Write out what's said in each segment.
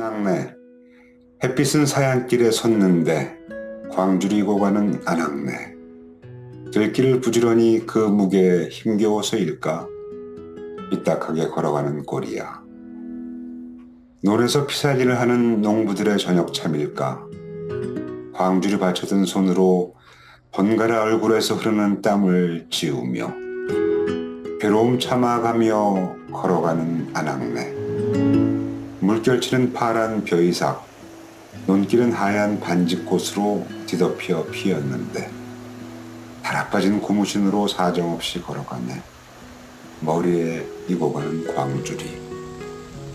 안악내. 햇빛은 사양길에 섰는데 광주리고 가는 안악내. 들길을 부지런히 그 무게에 힘겨워서일까? 삐딱하게 걸어가는 꼴이야. 논에서 피살기를 하는 농부들의 저녁 참일까? 광주리 받쳐든 손으로 번갈아 얼굴에서 흐르는 땀을 지우며 괴로움 참아가며 걸어가는 안악내 물결치는 파란 벼이삭 논길은 하얀 반지꽃으로 뒤덮여 피었는데 달아빠진 고무신으로 사정없이 걸어가네. 머리에 이고 가는 광주리.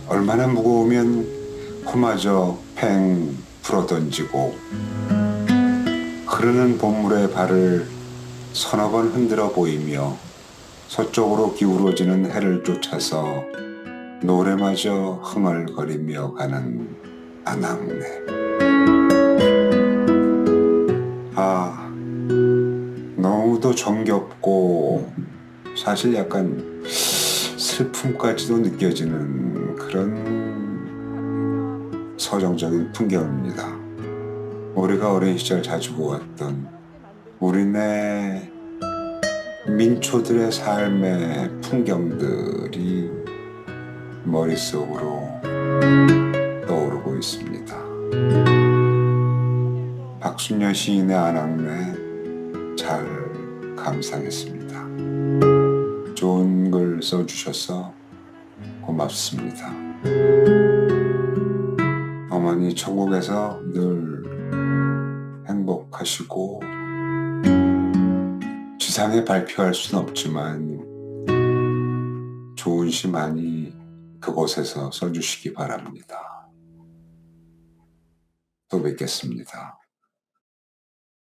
얼마나 무거우면 코마저 팽 풀어던지고 흐르는 봄물에 발을 서너 번 흔들어 보이며 서쪽으로 기울어지는 해를 쫓아서 노래마저 흥얼거리며 가는 안악내. 아, 너무도 정겹고 사실 약간 슬픔까지도 느껴지는 그런 서정적인 풍경입니다. 우리가 어린 시절 자주 보았던 우리네 민초들의 삶의 풍경들이 머릿속으로 떠오르고 있습니다. 박순녀 시인의 안악내 잘 감상했습니다. 좋은 글 써주셔서 고맙습니다. 어머니 천국에서 늘 행복하시고 지상에 발표할 수는 없지만 좋은 시 많이 그곳에서 써주시기 바랍니다. 또 뵙겠습니다.